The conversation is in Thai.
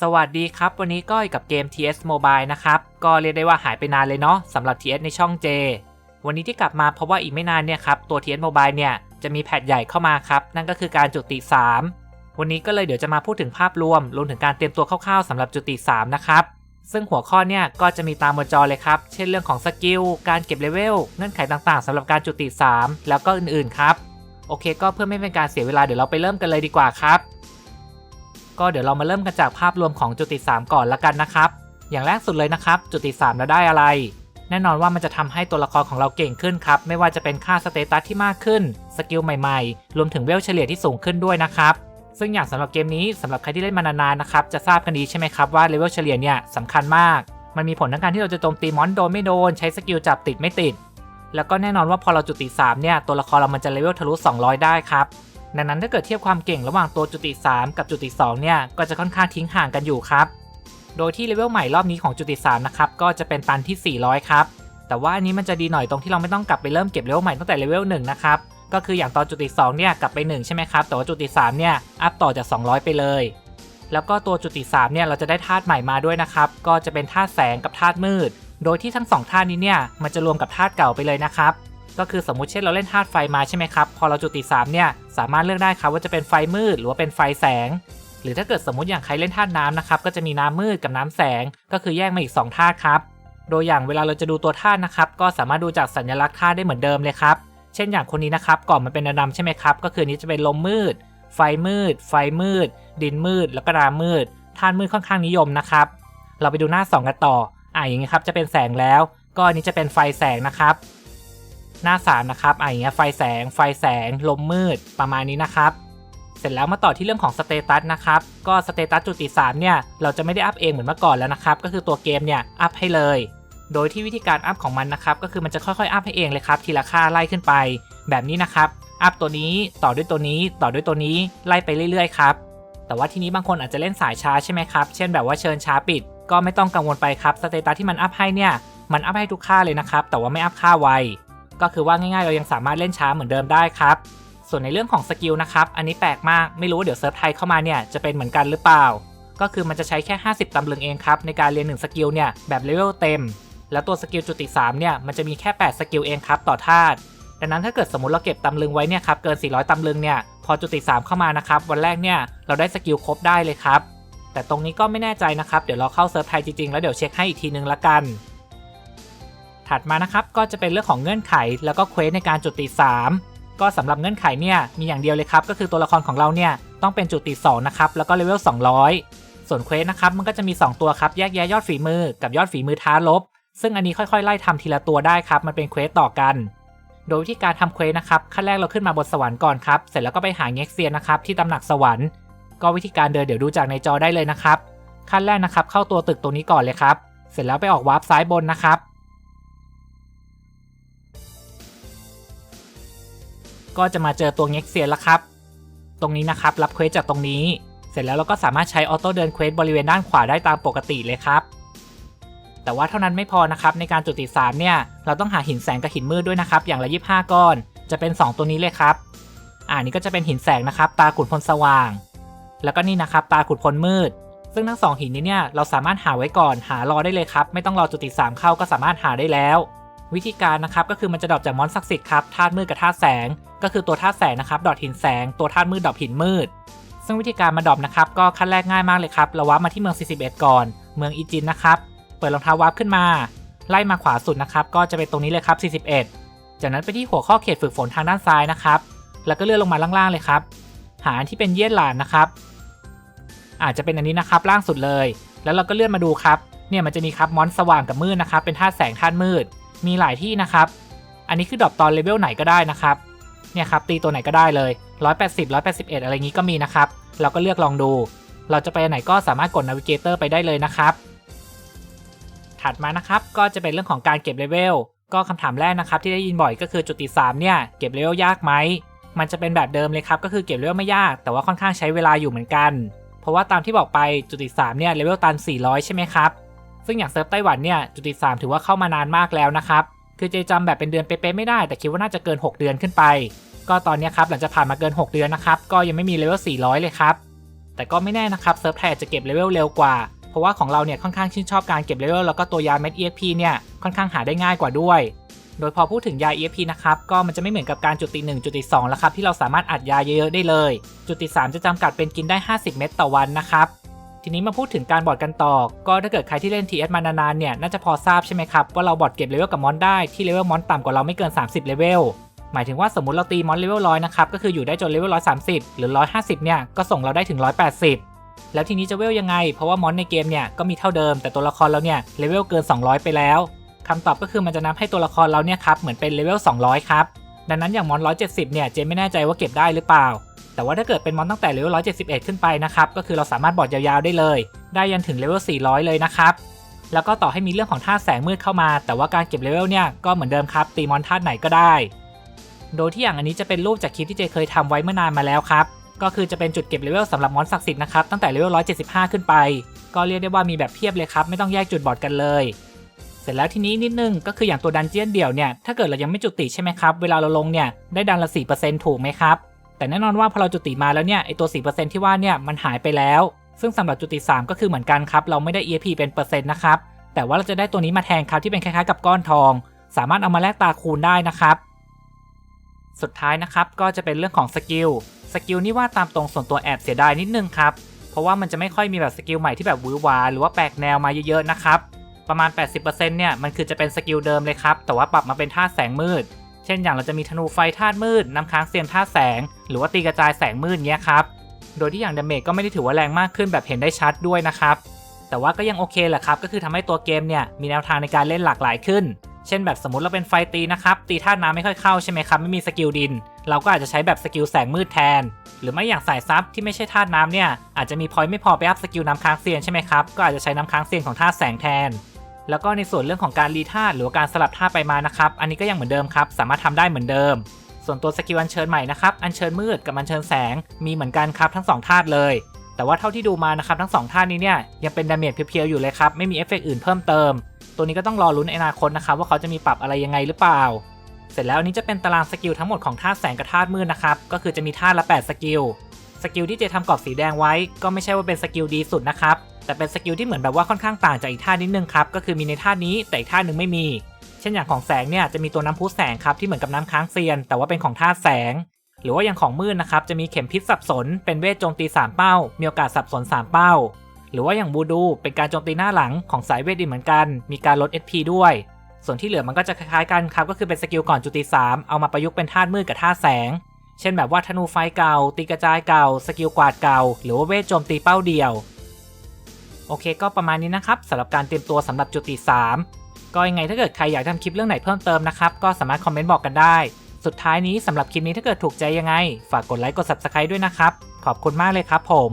สวัสดีครับ วันนี้ก้อยกับเกม TS Mobile นะครับ ก็เรียกได้ว่าหายไปนานเลยเนาะสำหรับ TS ในช่อง J วันนี้ที่กลับมาเพราะว่าอีกไม่นานเนี่ยครับ ตัว TS Mobile เนี่ย จะมีแพทใหญ่เข้ามาครับ นั่นก็คือการจุติ 3 วันนี้ก็เลยเดี๋ยวจะมาพูดถึงภาพรวม รวมถึงการเตรียมตัวคร่าวๆสำหรับจุติ 3 นะครับ ซึ่งหัวข้อเนี่ยก็จะมีตามบนจอเลยครับ เช่นเรื่องของสกิลการเก็บเลเวลเงื่อนไขต่างๆสำหรับการจุติ 3 แล้วก็อื่นๆครับโอเค ก็เพื่อไม่เป็นการเสียเวลาเดี๋ยวเราไปเริ่มกันเลยดีกว่าครับ ก็เดี๋ยวเรามาเริ่มกันจากภาพรวมของจุติ 3 ก่อนละกันนะครับ อย่างแรกสุดเลยนะครับ จุติ 3 เราได้อะไร แน่นอนว่ามันจะทำให้ตัวละครของเราเก่งขึ้นครับ ไม่ว่าจะเป็นค่าสเตตัสที่มากขึ้น สกิลใหม่ๆ รวมถึงเวลเฉลี่ยที่สูงขึ้นด้วยนะครับ ซึ่งอย่างสำหรับเกมนี้สำหรับใครที่เล่นมานานๆนะครับ จะทราบกันดีใช่ไหมครับว่าเลเวลเฉลี่ยเนี่ยสำคัญมาก มันมีผลทั้งการที่เราจะโจมตีมอนโดนไม่โดน ใช้สกิลจับติดไม่ติด แล้วก็แน่นอนว่าพอเราจุติ3เนี่ยตัวละครเรามันจะเลเวลทะลุ 200 ได้ครับ ดังนั้นถ้าเกิดเทียบความเก่งระหว่างตัวจุติ 3 กับจุติ 2 เนี่ย ก็จะค่อนข้างทิ้งห่างกันอยู่ครับ โดยที่เลเวลใหม่รอบนี้ของจุติ 3 นะครับ ก็จะเป็นตันที่ 400 ครับ แต่ว่าอันนี้มันจะดีหน่อยตรงที่เราไม่ต้องกลับไปเริ่มเก็บเลเวลใหม่ตั้งแต่เลเวล1นะครับ ก็คืออย่างตอนจุติ 2 เนี่ยกลับไป 1 ใช่ไหมครับ แต่ว่าจุติ 3 เนี่ยอัพต่อจาก 200 ไปเลย แล้วก็ตัวจุติ 3 เนี่ยเราจะได้ธาตุใหม่มาด้วยนะครับ ก็จะเป็นธาตุแสงกับธาตุมืด โดยที่ทั้งสองธาตุนี้เนี่ยมันจะรวมกับธาตุเก่าไปเลยนะครับ ก็คือสมมุติเช่นเราเล่นธาตุไฟมาใช่ไหมครับ พอเราจุติ 3 เนี่ย สามารถเลือกได้ครับว่าจะเป็นไฟมืดหรือว่าเป็นไฟแสง หรือถ้าเกิดสมมติอย่างใครเล่นธาตุน้ำนะครับก็จะมีน้ำมืดกับน้ำแสง ก็คือแยกมาอีก2ธาตุครับ โดยอย่างเวลาเราจะดูตัวธาตุนะครับก็สามารถดูจากสัญลักษณ์ธาตุได้เหมือนเดิมเลยครับเช่นอย่างคนนี้นะครับก่อนมันเป็นดำใช่ไหมครับก็คือนนี้จะเป็นลมมืด ไฟมืด ไฟมืด ดินมืด แล้วก็น้ำมืดธาตุมืดค่อนข้างนิยมนะครับ เราไปดูหน้า 2 กันต่ออ่าอย่างนี้ครับจะเป็นแสงแล้ว ก็อันนี้จะเป็นไฟแสงนะครับ หน้าสามนะครับอ่าอย่างเงี้ยไฟแสง ไฟแสง ลมมืดประมาณนี้นะครับ เสร็จแล้วมาต่อที่เรื่องของสเตตัสนะครับ ก็สเตตัสจุติ3เนี่ยเราจะไม่ได้อัพเองเหมือนเมื่อก่อนแล้วนะครับ ก็คือตัวเกมเนี่ยอัพให้เลย โดยที่วิธีการอัพของมันนะครับ ก็คือมันจะค่อยๆอัพให้เองเลยครับ ทีละค่าไล่ขึ้นไป แบบนี้นะครับ อัพตัวนี้ต่อด้วยตัวนี้ ต่อด้วยตัวนี้ไล่ไปเรื่อยๆครับ แต่ว่าทีนี้บางคนอาจจะเล่นสายช้าใช่ไหมครับ เช่นแบบว่าเชิญช้าปิด ก็ไม่ต้องกังวลไปครับ สเตตัสที่มันอัพให้เนี่ย มันอัพให้ทุกค่าเลยนะครับ แต่ว่าไม่อัพค่าไว ก็คือว่าง่ายๆ เรายังสามารถเล่นช้าเหมือนเดิมได้ครับ ส่วนในเรื่องของสกิลนะครับ อันนี้แปลกมากไม่รู้ว่าเดี๋ยวเซิร์ฟไทยเข้ามาเนี่ยจะเป็นเหมือนกันหรือเปล่า ก็คือมันจะใช้แค่ 50 ตำลึงเองครับในการเรียน 1 สกิลเนี่ยแบบเลเวลเต็ม แล้วตัวสกิลจุติ3เนี่ยมันจะมีแค่ 8 สกิลเองครับต่อธาตุดังนั้นถ้าเกิดสมมติเราเก็บตำลึงไว้เนี่ยครับเกิน 400 ตำลึงเนี่ยพอจุติ 3 เข้ามานะครับวันแรกเนี่ยเราได้สกิลครบได้เลยครับแต่ตรงนี้ก็ไม่แน่ใจนะครับ เดี๋ยวเราเข้าเซิร์ฟไทยจริงๆ แล้วเดี๋ยวเช็คให้อีกทีนึงละกัน ถัดมานะครับก็จะเป็นเรื่องของเงื่อนไข แล้วก็เควสในการจุติ3 ก็สำหรับเงื่อนไขเนี่ยมีอย่างเดียวเลยครับ ก็คือตัวละครของเราเนี่ยต้องเป็นจุติ2นะครับแล้วก็เลเวล200 ส่วนเควสนะครับมันก็จะมี 2 ตัวครับแยกแยะยอดฝีมือ กับยอดฝีมือท้าลบ ซึ่งอันนี้ค่อยๆ ไล่ทำทีละตัวได้ครับมันเป็นเควสต่อกัน โดยวิธีการทำเควสนะครับขั้นแรกเราขึ้นมาบนสวรรค์ก่อนครับเสร็จแล้วก็ไปหาเง็กเซียนนะครับที่ตำหนักสวรรค์ก็วิธีการเดินเดี๋ยวดูจากในจอได้เลยนะครับขั้นแรกนะครับเข้าตัวตึกตรงนี้ก่อนเลยครับเสร็จแล้วไปออกวาร์ปซ้ายบนนะครับ ก็จะมาเจอตัวเง็กเซียนแล้วครับ ตรงนี้นะครับรับเควสจากตรงนี้ เสร็จแล้วเราก็สามารถใช้ออโต้เดินเควสบริเวณด้านขวาได้ตามปกติเลยครับ แต่ว่าเท่านั้นไม่พอนะครับในการจุดติสามเนี่ยเราต้องหาหินแสงกับหินมืดด้วยนะครับ อย่างละ25 ก้อน จะเป็น 2 ตัวนี้เลยครับ อ่านี่ก็จะเป็นหินแสงนะครับ ตาขุดพลสว่าง แล้วก็นี่นะครับ ตาขุดพลมืด ซึ่งทั้งสองหินนี้เนี่ยเราสามารถหาไว้ก่อน หารอได้เลยครับ ไม่ต้องรอจุดติสามเข้าก็สามารถหาได้แล้ว วิธีการนะครับก็คือมันจะดรอปจากมอนศักดิ์สิทธิ์ครับธาตุมืดกับธาตุแสง ก็คือตัวธาตุแสงนะครับดรอทหินแสง ตัวธาตุมืดดรอทหินมืด ซึ่งวิธีการมาดรอปนะครับก็ขั้นแรกง่ายมากเลยครับเราวับมาที่เมือง 41 ก่อน เมืองอีจินนะครับเปิดรองเท้าวับขึ้นมา ไล่มาขวาสุดนะครับก็จะเป็นตรงนี้เลยครับ 41 จากนั้นไปที่หัวข้อเขตฝึกฝนทางด้านซ้ายนะครับแล้วก็เลื่อนลงมาล่างๆเลยครับหาอันที่เป็นเยี่ยนหลานนะครับ อาจจะเป็นอันนี้นะครับล่างสุดเลย แล้วเราก็เลื่อนมาดูครับเนี่ยมันจะมีครับมอนสว่างกับมืดนะครับเป็นธาตุแสงธาตุมืด มีหลายที่นะครับ อันนี้คือดรอปตอนเลเวลไหนก็ได้นะครับ เนี่ยครับตีตัวไหนก็ได้เลย 180 181 อะไรงี้ก็มีนะครับ เราก็เลือกลองดู เราจะไปไหนก็สามารถกดนาวิเกเตอร์ไปได้เลยนะครับ ถัดมานะครับก็จะเป็นเรื่องของการเก็บเลเวล ก็คำถามแรกนะครับที่ได้ยินบ่อยก็คือจุดติ3เนี่ยเก็บเลเวลยากไหม มันจะเป็นแบบเดิมเลยครับก็คือเก็บเลเวลไม่ยาก แต่ว่าค่อนข้างใช้เวลาอยู่เหมือนกัน เพราะว่าตามที่บอกไปจุดติ3เนี่ยเลเวลตัน400 ใช่ไหมครับ ซึ่งอย่างเซิร์ฟไต้หวันเนี่ยจุติ3ถือว่าเข้ามานานมากแล้วนะครับคือเจจำแบบเป็นเดือนเป๊ะๆไม่ได้ แต่คิดว่าน่าจะเกิน 6 เดือนขึ้นไป ก็ตอนนี้ครับหลังจากผ่านมาเกิน 6 เดือนนะครับก็ยังไม่มีเลเวล400 เลยครับแต่ก็ไม่แน่นะครับเซิร์ฟไทยอาจจะเก็บเลเวลเร็วกว่า เพราะว่าของเราเนี่ยค่อนข้างชื่นชอบการเก็บเลเวลแล้วก็ตัวยาเม็ด EXP เนี่ยค่อนข้างหาได้ง่ายกว่าด้วย โดยพอพูดถึงยา EXP นะครับก็มันจะไม่เหมือนกับการจุดติ1จุดติ2แล้วครับที่เราสามารถอัดยาเยอะๆได้เลย จุดติ3จะจำกัดเป็นกินได้ 50 เม็ดต่อวันนะครับ ทีนี้มาพูดถึงการบอดกันต่อ ก็ถ้าเกิดใครที่เล่น TS มานานๆเนี่ยน่าจะพอทราบใช่ไหมครับว่าเราบอดเก็บเลเวลกับมอนได้ที่เลเวลมอนต่ำกว่าเราไม่เกิน 30เลเวลหมายถึงว่าสมมติเราตีมอนเลเวลร้อยนะครับก็คืออยู่ได้จนเลเวลร้อยสามสิบหรือร้อยห้าสิบเนี่ยก็ส่งเราได้ถึงร้อยแปดสิบแล้วทีนี้จะเวลยังไง เพราะว่ามอนในเกมเนี่ยก็มีเท่าเดิมแต่ตัวละครเราเนี่ยเลเวลเกิน 200 ไปแล้วคำตอบก็คือมันจะนับให้ตัวละครเราเนี่ยครับเหมือนเป็นเลเวล200 ครับ ดังนั้นอย่างมอน 170 เนี่ยเจนไม่แน่ใจว่าเก็บได้หรือเปล่า แต่ว่าถ้าเกิดเป็นมอนตั้งแต่เลเวล 171 ขึ้นไปนะครับ ก็คือเราสามารถบอดยาวๆได้เลย ได้ยันถึงเลเวล 400 เลยนะครับ แล้วก็ต่อให้มีเรื่องของธาตุแสงมืดเข้ามา แต่ว่าการเก็บเลเวลเนี่ยก็เหมือนเดิมครับตีมอนธาตุไหนก็ได้ โดยที่อย่างอันนี้จะเป็นรูปจากคลิปที่เจเคยทำไว้เมื่อนานมาแล้วครับก็คือจะเป็นจุดเก็บเลเวลสำหรับมอนศักดิ์สิทธิ์นะครับตั้งแต่เลเวล 175 ขึ้นไป ก็เรียกได้ว่ามีแบบเพียบเลยครับไม่ต้องแยกจุดบอดกันเลย เสร็จแล้วทีนี้นิดนึงก็คืออย่างตัวดันเจียนเดี่ยวเนี่ยถ้าเกิดเรายังไม่จุติใช่ไหมครับเวลาเราลงเนี่ยได้ดันละ4%ถูกไหมครับแต่แน่นอนว่าพอเราจุติมาแล้วเนี่ยไอตัว 4%ที่ว่าเนี่ยมันหายไปแล้ว ซึ่งสำหรับจุติ 3 ก็คือเหมือนกันครับเราไม่ได้ EXP เป็นเปอร์เซ็นต์นะครับแต่ว่าเราจะได้ตัวนี้มาแทนครับที่เป็นคล้ายๆกับก้อนทอง สามารถเอามาแลกตาคูณได้นะครับสุดท้ายนะครับก็จะเป็นเรื่องของสกิลสกิลนี่ว่าตามตรงส่วนตัวแอบเสียดายนิดนึงครับเพราะว่ามันจะไม่ค่อยมีแบบสกิลใหม่ที่แบบวือวาหรือว่าแปลกแนวมาเยอะๆนะครับ ประมาณ 80%เนี่ยมันคือจะเป็นสกิลเดิมเลยครับ แต่ว่าปรับมาเป็นธาตุแสงมืด เช่นอย่างเราจะมีธนูไฟธาตุมืดน้ำค้างเซียนธาตุแสง หรือว่าตีกระจายแสงมืดเงี้ยครับ โดยที่อย่างดาเมจก็ไม่ได้ถือว่าแรงมากขึ้นแบบเห็นได้ชัดด้วยนะครับ แต่ว่าก็ยังโอเคแหละครับ ก็คือทำให้ตัวเกมเนี่ยมีแนวทางในการเล่นหลากหลายขึ้น เช่นแบบสมมติเราเป็นไฟตีนะครับตีธาตุน้ำไม่ค่อยเข้าใช่ไหมครับไม่มีสกิลดิน เราก็อาจจะใช้แบบสกิลแสงมืดแทน หรือไม่อย่างสายซับที่ไม่ใช่ธาตุน้ำเนี่ยอาจจะมีพอยต์ไม่พอไปอัพสกิลน้ำค้างเซียนใช่ไหมครับก็อาจจะใช้น้ำค้างเซียนของธาตุแสงแทน แล้วก็ในส่วนเรื่องของการรีธาตุหรือการสลับธาตุไปมานะครับ อันนี้ก็ยังเหมือนเดิมครับ สามารถทำได้เหมือนเดิม ส่วนตัวสกิลอัญเชิญใหม่นะครับ อัญเชิญมืดกับอัญเชิญแสง มีเหมือนกันครับทั้งสองธาตุเลย แต่ว่าเท่าที่ดูมานะครับทั้งสองท่านนี้เนี่ยยังเป็นดาเมจเพียวๆอยู่เลยครับ ไม่มีเอฟเฟกต์อื่นเพิ่มเติม ตัวนี้ก็ต้องรอลุ้นในอนาคตนะครับว่าเขาจะมีปรับอะไรยังไงหรือเปล่า เสร็จแล้วอันนี้จะเป็นตารางสกิลทั้งหมดของธาตุแสงกับธาตุมืดนะครับ ก็คือจะมีธาตุละ 8 สกิล สกิลที่เจทำกรอบสีแดงไว้ ก็ไม่ใช่ว่าเป็นสกิลดีสุดนะครับ แต่เป็นสกิลที่เหมือนแบบว่าค่อนข้างต่างจากอีกธานิดนึงครับ ก็คือมีในธานี้แต่อีกธานึงไม่มี เช่นอย่างของแสงเนี่ยจะมีตัวน้ำพุแสงครับที่เหมือนกับน้ำค้างเซียน แต่ว่าเป็นของธาแสง หรือว่าอย่างของมืดนะครับจะมีเข็มพิษสับสน เป็นเวทโจมตี 3 เป้า มีโอกาสสับสน 3 เป้า หรือว่าอย่างบูดูเป็นการโจมตีหน้าหลังของสายเวทดินเหมือนกัน มีการลด SP ด้วย ส่วนที่เหลือมันก็จะคล้ายๆกันครับก็คือเป็นสกิลก่อนจุติ 3 เอามาประยุกต์เป็นธามืดกับธาแสง เช่นแบบว่าธนูไฟเก่าตีกระจายเก่า สกิลกวาดเก่า หรือว่าเวทโจมตีเป้าเดียว โอเคก็ประมาณนี้นะครับสำหรับการเตรียมตัวสำหรับจุติ 3 ก็ยังไงถ้าเกิดใครอยากทำคลิปเรื่องไหนเพิ่มเติมนะครับ ก็สามารถคอมเมนต์บอกกันได้ สุดท้ายนี้สำหรับคลิปนี้ถ้าเกิดถูกใจยังไง ฝากกดไลค์กด Subscribe ด้วยนะครับ ขอบคุณมากเลยครับผม